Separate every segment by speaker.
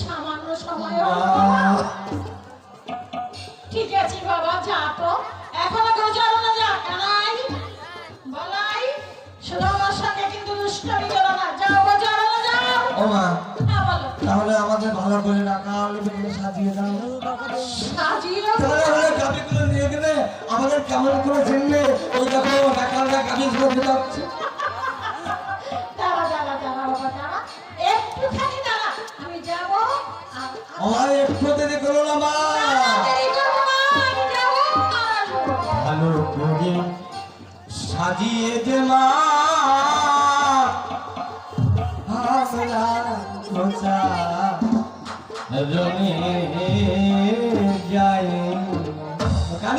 Speaker 1: সামান্য সময় ঠিক আছে বাবা যা তো। এখনও যাব না যা কানাই। বলাই শুধু আমার কিন্তু দুষ্টামি করো না। যাও গো, না যাও।
Speaker 2: ও মা
Speaker 1: হ্যাঁ
Speaker 2: তাহলে আমাদের ভালো করে রাখা সাজিয়ে দাও।
Speaker 1: সাজিয়ে
Speaker 2: তাহলে হলে গাবিগুলো নিয়ে গেলে আমাদের কেমন করে চিনলে ওই দেখো রাখালরা গাবিগুলো যাচ্ছে। সাজিয়ে দে মা। যাই কেন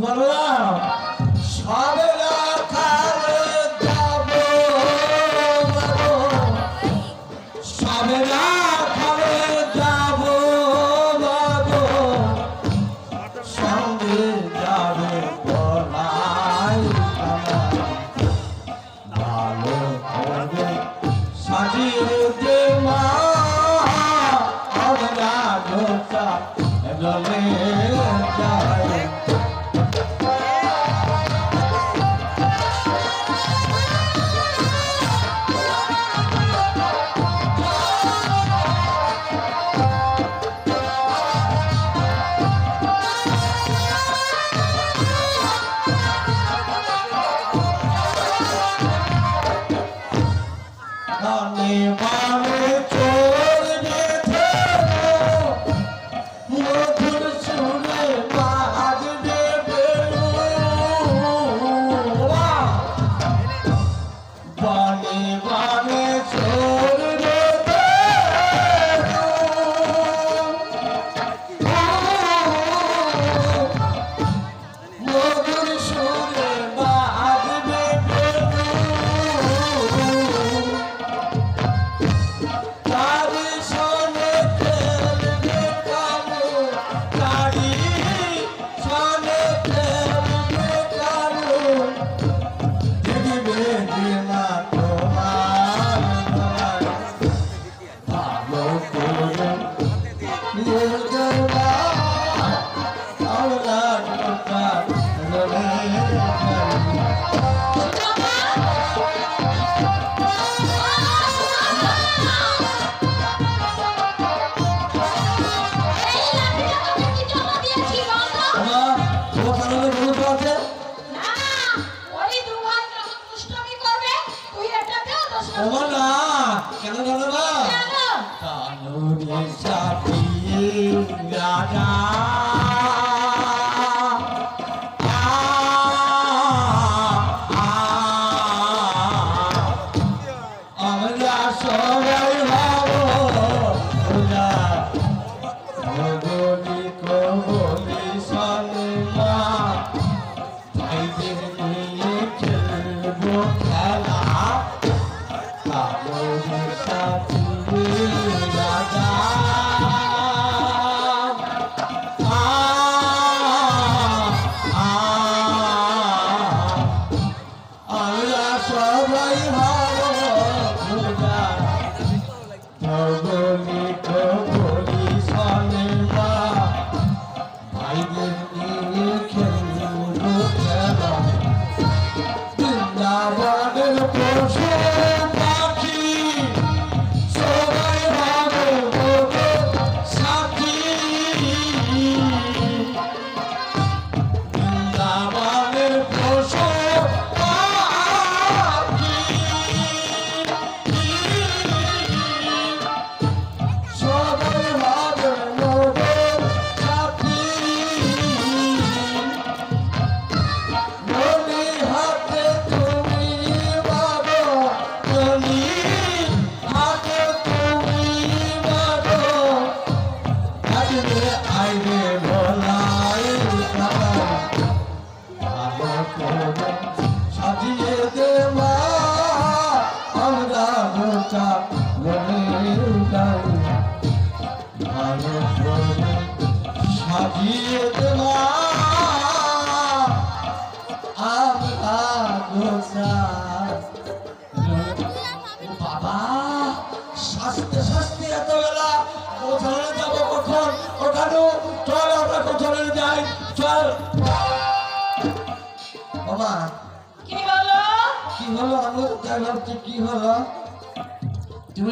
Speaker 2: বললাম সবে
Speaker 1: and
Speaker 2: the land. 阿姨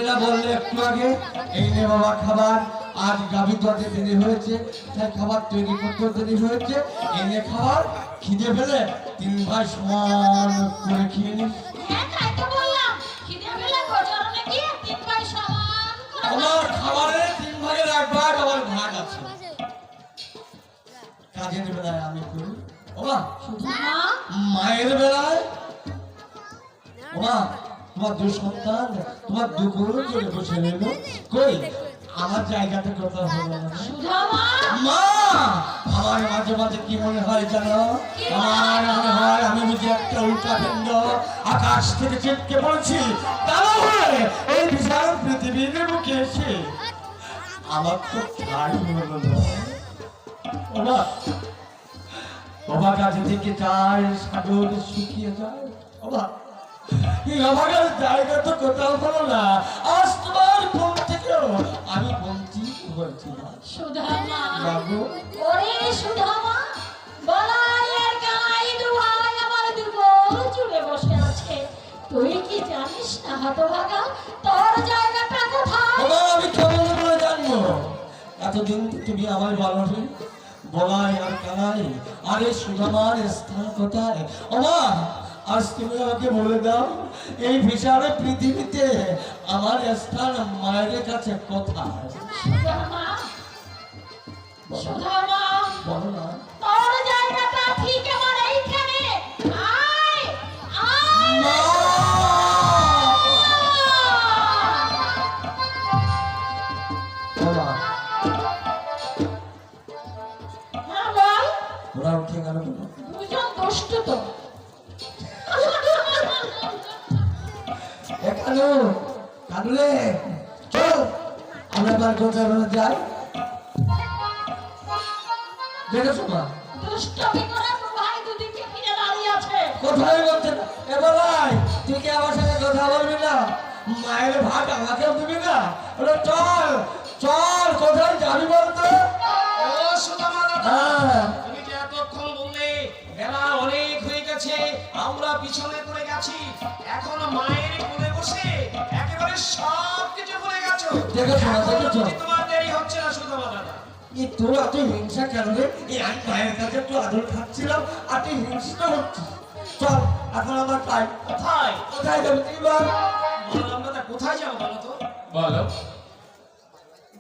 Speaker 1: না
Speaker 2: বললে একটু আগে এই নে বাবা খাবার আজ গাভী দতে দেরি হয়েছে তাই খাবার তৈরি করতে দেরি হয়েছে। এই নে খাবার খিদে ফেলে তিন ভাই সমান করে খেয়ে নিস।
Speaker 1: হ্যাঁ
Speaker 2: আমার খাবারের তিন ভাগের এক ভাগ আমার ভাগ আছে। কাজের বেলায় আমি করি। ওমা
Speaker 1: শুধু
Speaker 2: মায়ের বেলায়? ওমা তোমার দু সন্তান তোমার দু গরু চলে বসে রইল কই? আমার জায়গাতে কথা হলো
Speaker 1: মা
Speaker 2: মা! আমার মাঝে মাঝে কি মনে হয় জানো? আমার মনে হয় আমি বুঝি একটা উল্কা পিণ্ড আকাশ থেকে পড়েছি তারা হয়ে এই বিশাল পৃথিবীর বুকে এসে। আমার তো ঠাই হলো না। বাবা কাছে থেকে চায় সাগর শুকিয়ে যায়। বাবা এই জায়গা তো কোথাও হলো না। আজ তোমার ঘুম থেকেও আমি বঞ্চিত হয়েছি না।
Speaker 1: সুধা মা
Speaker 2: বাবু।
Speaker 1: ওরে সুধা মা বলাইয়ের গাই আমার দুর্বল জুড়ে বসে আছে। তুই কি জানিস না হতভাগা? তোর জায়গাটা কোথায়?
Speaker 2: আমি কেমন করে জানব? এতদিন তুমি আমায় বলনি। বলাই আর কানাই আরে সুধামার স্থান কোথায়? ওমা আজ তুমি আমাকে বলে দাও এই বিচারে পৃথিবীতে আমার স্থান মায়ের কাছে কোথায়?
Speaker 1: মা।
Speaker 2: বলো না।
Speaker 1: তোর জায়গাটা ঠিক
Speaker 2: এ কানু, চল, আমরা এবার কোথায় যাই। দেখেছ মা? কোথায় বলছে এবার তুই কি আমার সাথে কথা বলবি না? মায়ের ভাগ আমাকেও দিবি না? ওরে চল চল কোথায় যাবি বলতো? হ্যাঁ।
Speaker 3: তুমি যে এতক্ষণ বললে বেলা অনেক হয়ে গেছে আমরা পিছনে পড়ে গেছি এখন মায়ের কোলে বসে একেবারে সব কিছু ভুলে গেছো। তোমার দেরি হচ্ছে না সুদামা দাদা।
Speaker 2: এই তোর এত হিংসা কেন রে? এই আমি মায়ের কাছে একটু আদর খাচ্ছিলাম আর তুই হিংসিত হচ্ছিস। চল এখন আমার টাইম
Speaker 3: কোথায়?
Speaker 2: কোথায় যাবি তুই বল?
Speaker 3: বললাম দাদা কোথায় যাও বলো তো?
Speaker 2: বলো।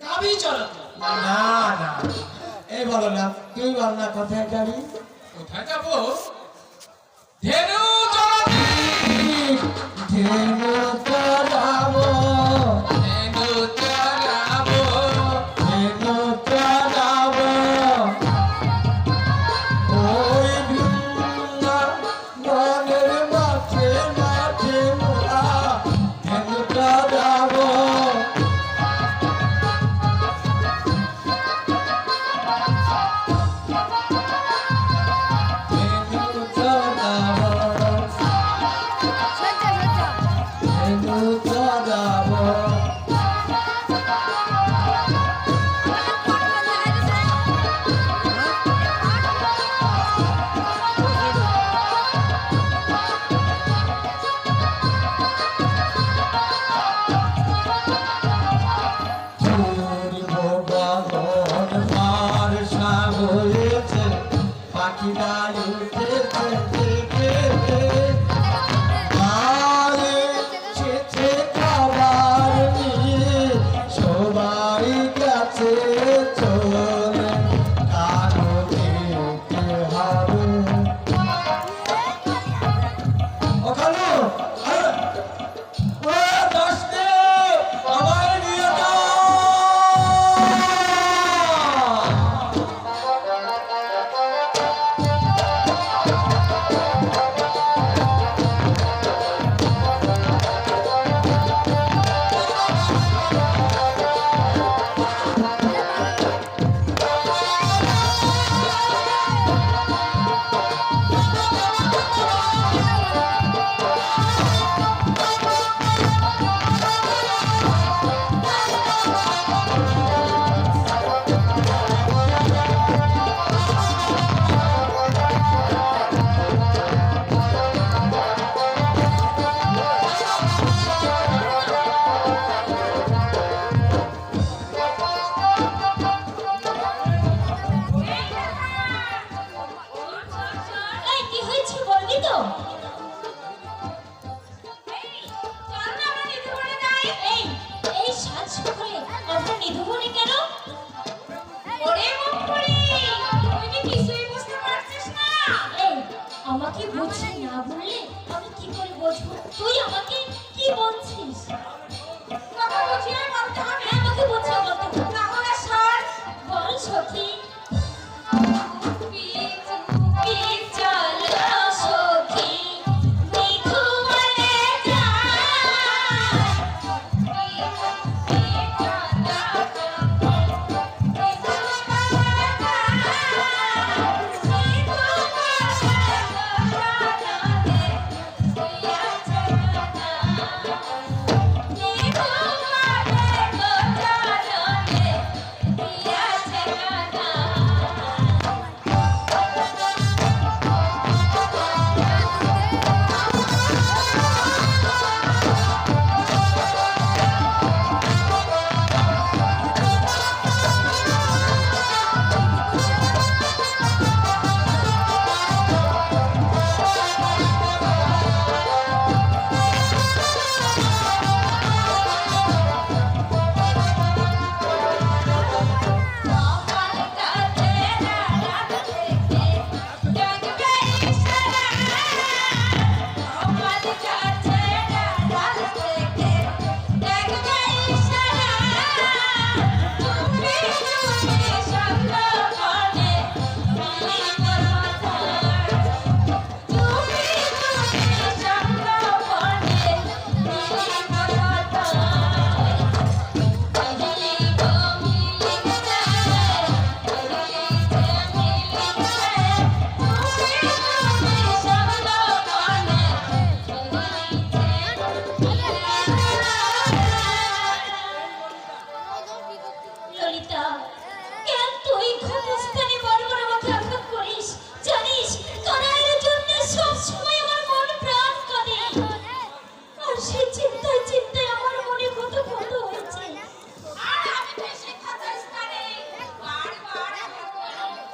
Speaker 3: গাবি চড়াতে
Speaker 2: না না এই বলো না তুই বল না কোথায় যাবি?
Speaker 3: কোথায় যাব? ধেনু
Speaker 2: ধেনু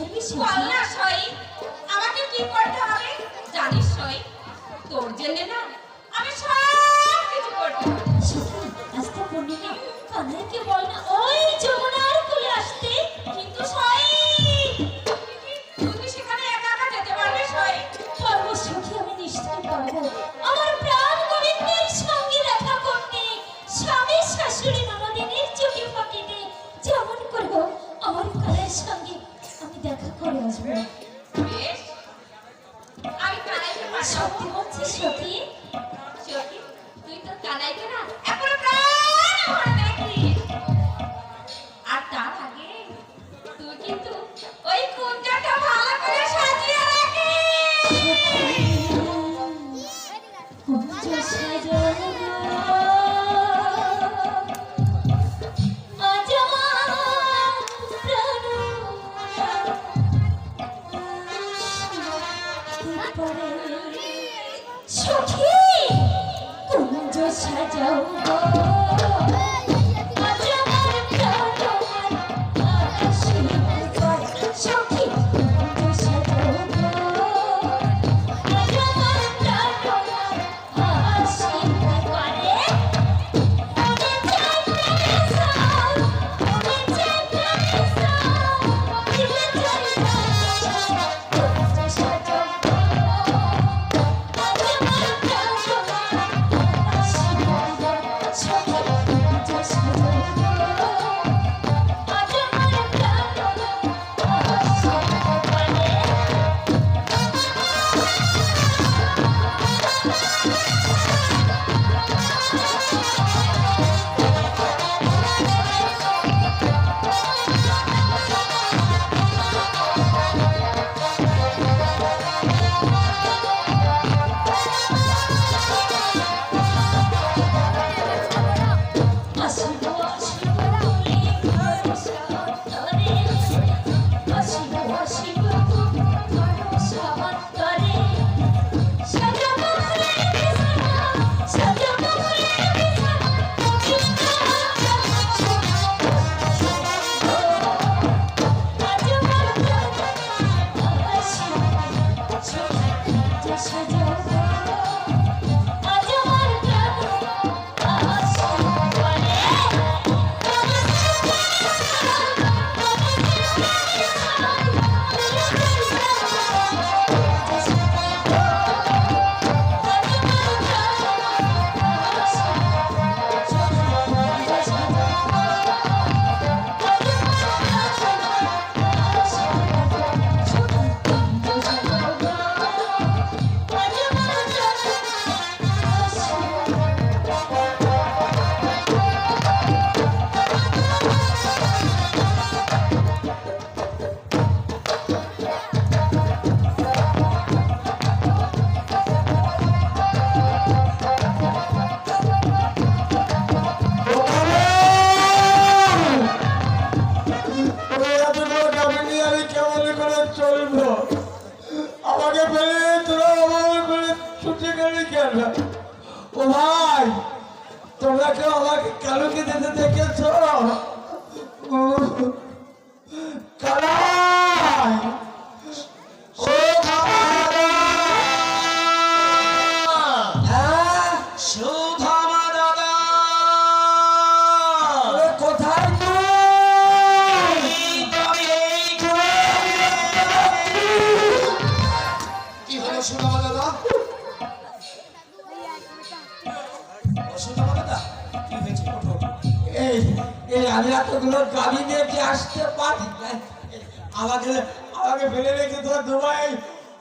Speaker 1: বল
Speaker 4: না সই আমাকে কি করতে হবে? জানিস সই। তোর জন্য না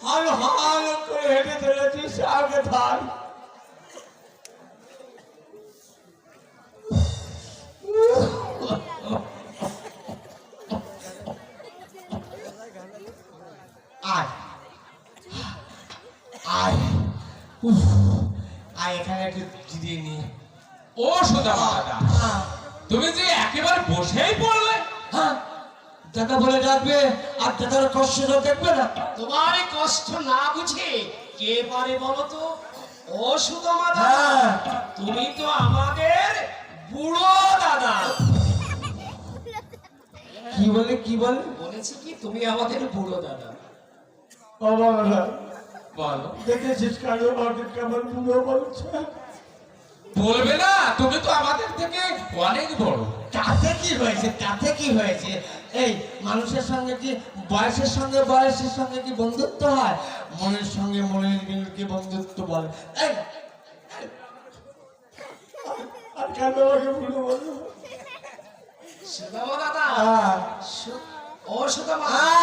Speaker 3: হাল
Speaker 2: হাল করে হেঁটে চলেছিস আমাকে ধর আয়। আয়। উফ, আয় এখানে একটু জিরিয়ে নিয়ে।
Speaker 5: ও দাদা
Speaker 2: হ্যাঁ।
Speaker 5: তুমি যে একেবারে বসেই পড়লে
Speaker 2: হ্যাঁ। দাদা বলে ডাকবে আর দাদার কষ্টটা দেখবে না।
Speaker 3: তোমার কষ্ট না বুঝে কে পারে বলো তো? ও সুধামা দাদা
Speaker 2: হ্যাঁ।
Speaker 3: তুমি তো আমাদের বুড়ো দাদা।
Speaker 2: কি বলে কি বলে?
Speaker 3: বলেছি কি তুমি আমাদের বুড়ো দাদা।
Speaker 2: বাবা
Speaker 5: বলো।
Speaker 2: দেখেছিস কালো আমাকে কেমন বুড়ো বলছে?
Speaker 5: বলবে না তুমি তো আমাদের থেকে অনেক বড়।
Speaker 2: তাতে কি হয়েছে? তাতে কি হয়েছে? এই মানুষের সঙ্গে কি বয়সের সঙ্গে বয়সের সঙ্গে কি বন্ধুত্ব হয়? মনের সঙ্গে মনের মিলকে বন্ধুত্ব বলে। এই, বলা
Speaker 3: না দাদা
Speaker 2: হ্যাঁ।
Speaker 3: ও সুধামা
Speaker 2: আহ!